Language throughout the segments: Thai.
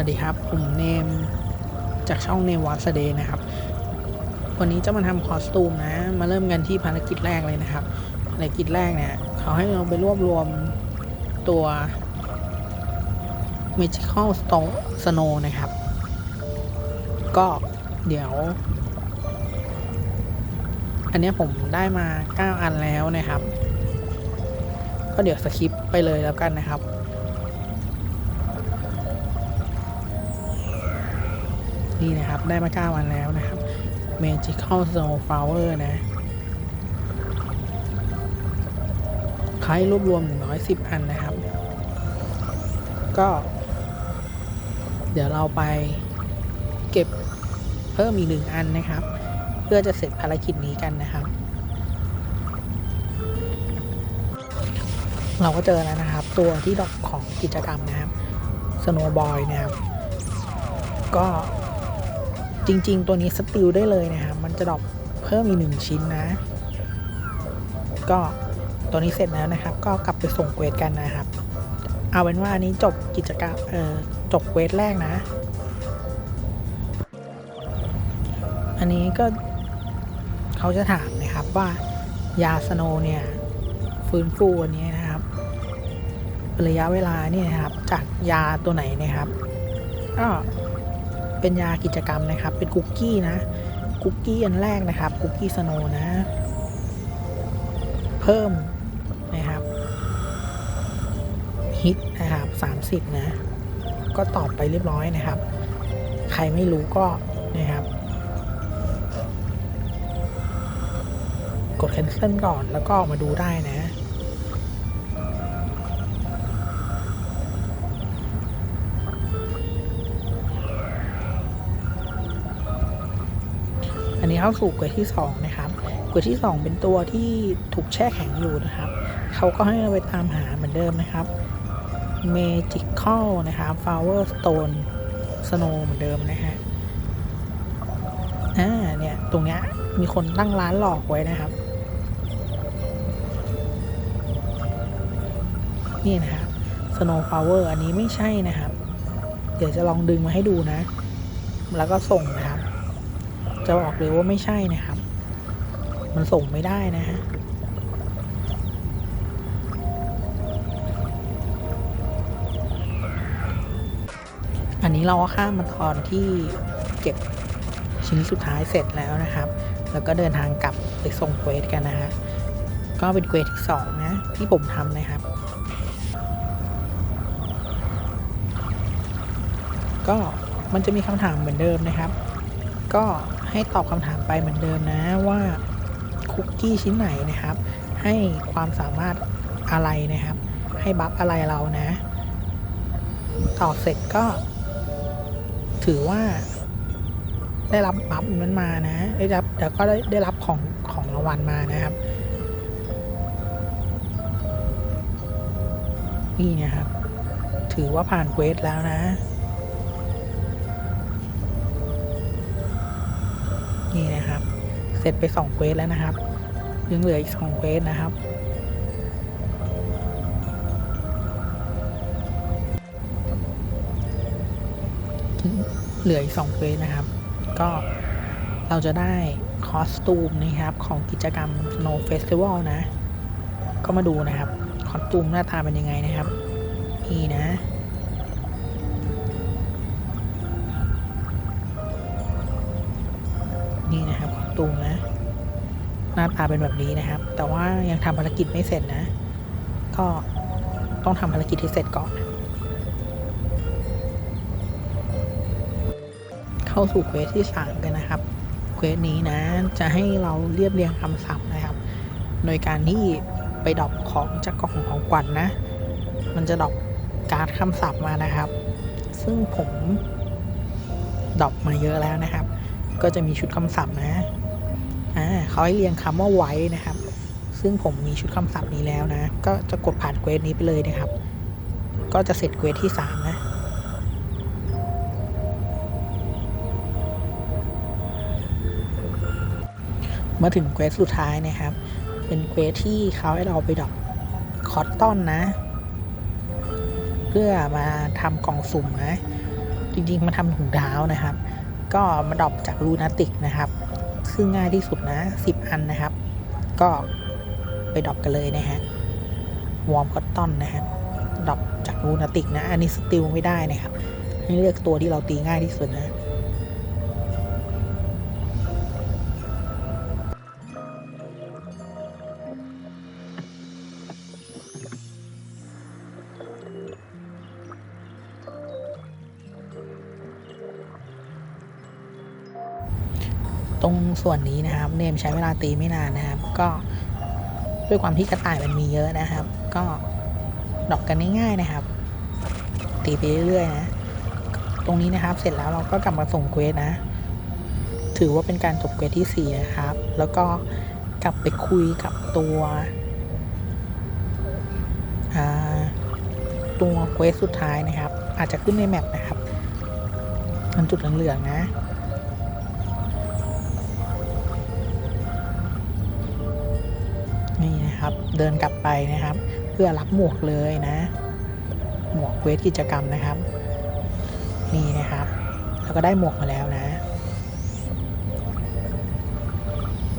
วัสดีครับ ผมเนมจากช่องเนมวอสเดย์นะครับ วันนี้จะมาทำคอสตูมนะ มาเริ่มกันที่ภารกิจแรกเลยนะครับ ภารกิจแรกเนี่ย เขาให้เราไปรวบรวมตัว Magical Snow นะครับ ก็เดี๋ยว อันนี้ผมได้มา 9 อันแล้วนะครับ ก็เดี๋ยวสคิปไปเลยแล้วกันนะครับ นี่นะครับ ได้มา 9 วันแล้วนะครับ Magical Snow Flower นะใช้รวบรวม 110 อันนะครับ ก็ เดี๋ยวเราไปเก็บเพิ่มอีกหนึ่งอันนะครับ เพื่อจะเสร็จภารกิจนี้กันนะครับ เราก็เจอแล้วนะครับ ตัวที่ดอกของกิจกรรมนะครับ Snow Boy นะครับ ก็ จริง ๆ ตัวนี้สติลได้เลยนะครับมันจะดรอปเพิ่มอีกหนึ่งชิ้นนะ ก็ตัวนี้เสร็จแล้วนะครับ ก็กลับไปส่งเวสกันนะครับ เอาเป็นว่าอันนี้จบกิจกรรมเออจบเวสแรกนะ อันนี้ก็เขาจะถามนะครับว่ายาสโนเนี่ยฟื้นฟูอันนี้นะครับระยะเวลาเนี่ยนะครับจากยาตัวไหนนะครับก็ เป็นยากิจกรรมนะครับ เป็นคุกกี้นะ คุกกี้อันแรกนะครับ คุกกี้สโนนะ เพิ่มนะครับ ฮิตนะครับ 30 นะ ก็ตอบไปเรียบร้อยนะครับ ใครไม่รู้ก็นะครับ กด cancel ก่อนแล้วก็ออกมาดูได้นะ เข้าสู่เกรดที่ 2 นะครับเกรดที่ 2 เป็นตัวที่ถูกแช่แข็งอยู่นะครับ เขาก็ให้เราไปตามหาเหมือนเดิมนะครับ Magical นะครับ Flower Stone Snow เหมือนเดิมนะฮะอ่าเนี่ยตรงเนี้ยมีคนตั้งร้านหลอกไว้นะครับ นี่นะครับ Snow Flower อันนี้ไม่ใช่นะครับ เดี๋ยวจะลองดึงมาให้ดูนะ แล้วก็ส่งนะครับ จะบอกเลยว่าไม่ใช่นะครับ มันส่งไม่ได้นะฮะอันนี้เราก็ข้ามมาตอนที่เก็บชิ้นสุดท้ายเสร็จแล้วนะครับ แล้วก็เดินทางกลับไปส่งเควสกันนะฮะ ก็เป็นเควสที่สองนะ ที่ผมทำนะครับ ก็มันจะมีคำถามเหมือนเดิมนะครับ ก็ ให้ตอบคำถามไปเหมือนเดิมนะว่าคุกกี้ชิ้นไหนนะครับ ให้ความสามารถอะไรนะครับ ให้บัฟอะไรเรานะ ตอบเสร็จก็ ถือว่า ได้รับบัฟนั้นมานะ ได้รับเดี๋ยวก็ได้ได้รับของของรางวัลมานะครับนี่นะครับ ถือว่าผ่านเควสแล้วนะ นี่นะครับ เสร็จไปสองเควสแล้วนะครับยังเหลืออีกสองเควสนะครับเหลืออีกสองเควสนะครับ ก็เราจะได้คอสตูมนะครับของกิจกรรม Snow Festival นะ ก็มาดูนะครับ คอสตูมหน้าตาเป็นยังไงนะครับ นี่นะ นี่นะครับคอสตูมนะหน้าตาเป็นแบบนี้นะครับ แต่ว่ายังทำภารกิจไม่เสร็จนะ ก็ต้องทำภารกิจให้เสร็จก่อน เข้าสู่เควสที่สามกันนะครับเควสนี้นะ จะให้เราเรียบเรียงคำศัพท์นะครับ โดยการที่ไปดรอปของจากกล่องของขวัญนนะ มันจะดรอปการ์ดคำศัพท์มานะครับ ซึ่งผมดรอปมาเยอะแล้วนะครับ ก็จะมีชุดคำศัพท์นะ อ่าเขาให้เรียงคำว่าไว้นะครับ ซึ่งผมมีชุดคำศัพท์นี้แล้วนะ ก็จะกดผ่านเควสนี้ไปเลยนะครับ ก็จะเสร็จเควสที่สามนะมาถึงเควสสุดท้ายนะครับ เป็นเควสที่เขาให้เราไปดรอปคอตตอนนะ เพื่อมาทำกล่องสุ่มนะ จริงๆ มาทำถุงเท้านะครับ ก็มาดรอปจากรูนาติกนะครับ ซึ่งง่ายที่สุดนะ 10 อันนะครับ ก็ไปดรอปกันเลยนะฮะวอร์มคอตตอนนะฮะดรอปจากรูนาติกนะ อันนี้สติลไม่ได้นะครับ ให้เลือกตัวที่เราตีง่ายที่สุดนะ ตรงส่วนนี้นะครับ เนมใช้เวลาตีไม่นานนะครับ ก็ด้วยความที่กระต่ายมันมีเยอะนะครับ ก็ดอกกันง่ายๆนะครับ ตีไปเรื่อยๆนะ ตรงนี้นะครับเสร็จแล้วเราก็กลับมาส่งเควสนะ ถือว่าเป็นการจบเควสที่ 4 นะครับ แล้วก็กลับไปคุยกับตัวตัวเควสสุดท้ายนะครับ อาจจะขึ้นในแมปนะครับมันจุดเหลืองๆนะ นะครับ เดินกลับไปนะครับ เพื่อรับหมวกเลยนะ หมวกเวทกิจกรรมนะครับ นี่นะครับ แล้วก็ได้หมวกมาแล้วนะ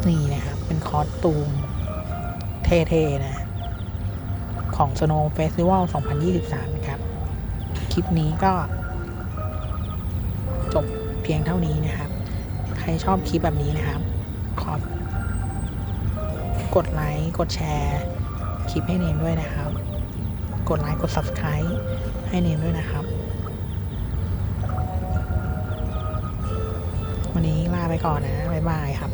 นี่นะครับ เป็นคอสตูม เท่ๆนะ ของ Snow Festival 2023 นะครับ คลิปนี้ก็ จบเพียงเท่านี้นะครับ ใครชอบคลิปแบบนี้นะครับ ขอบ กดไลค์กดแชร์คลิปให้เนมด้วยนะครับ กดไลค์กด Subscribe ให้เนมด้วยนะครับ วันนี้ลาไปก่อนนะ บ๊ายบายครับ